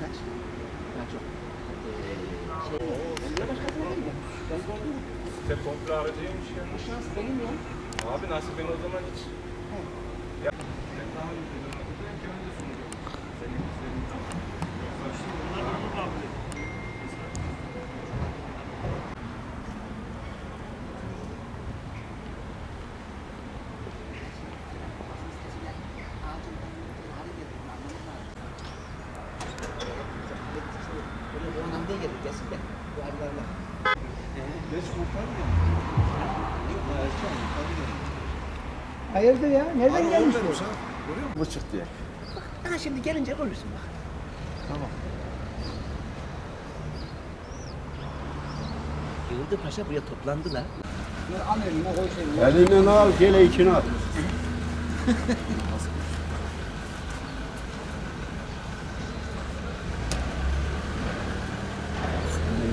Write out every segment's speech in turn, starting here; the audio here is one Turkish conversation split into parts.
Kaç? Kaç o? Ee, şey, belediye başkanına gelmiyor. Ben gördüm. Site komple aracıymış ya. Bu şans benim ya. Abi nasıl ben o zaman hiç... He. Ya. Ben daha önce de önce ki önce sonu. Senin istediğin Hayırdır ya? Nereden gelmiş bu? Bu çıktı ya. Ha şimdi gelince görürsün bak. Tamam. Yıldı Paşa buraya toplandılar. Elinden al, gele içine at.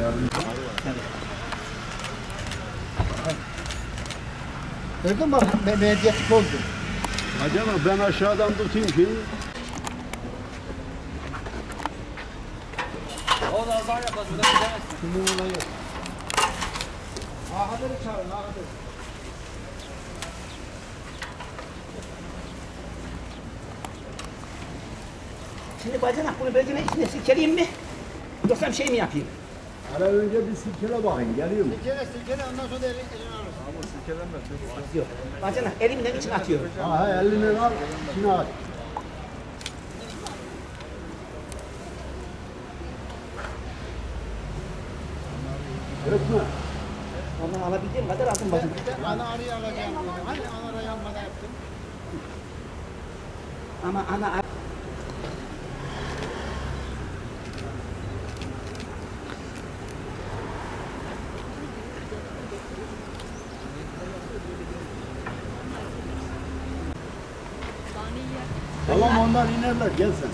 Gördün mü bak me- medyatik oldu. Acaba ben aşağıdan tutayım ki. Ahadır'ı çağırın Ahadır. Şimdi bacanak bunu böyle içine silkeleyeyim mi? Yoksa bir şey mi yapayım? Ara önce bir silkele bakayım, geliyor mu? Silkele silkele ondan sonra elini elini alırsın. Yok. Bacanak elimden içine atıyorum. Aha elinden al, içine at. Öpme. Ondan alabildiğim kadar aldım bacanak. Bir de ana arıyı alacağım. Hani ana arayı almadan yaptım. Ama ana Tamam onlar inerler, gel sen.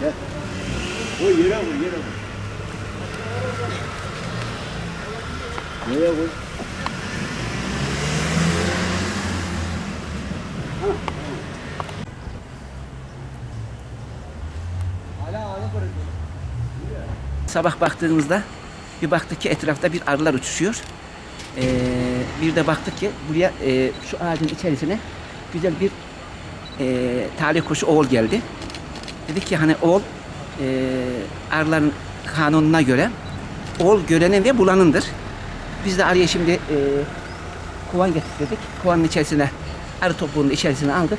Gel. Koy yere koy, yere koy. Nereye koy? Sabah baktığımızda bir baktık ki etrafta bir arılar uçuşuyor. Ee, bir de baktık ki buraya e, şu ağacın içerisine güzel bir e, talih kuşu oğul geldi. Dedik ki hani oğul e, arıların kanununa göre oğul görenin ve bulanındır. Biz de arıya şimdi e, kovan getirdik. Kovanın içerisine arı topuğunun içerisine aldık.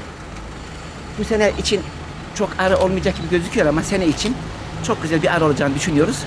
Bu sene için çok arı olmayacak gibi gözüküyor ama sene için çok güzel bir arı olacağını düşünüyoruz.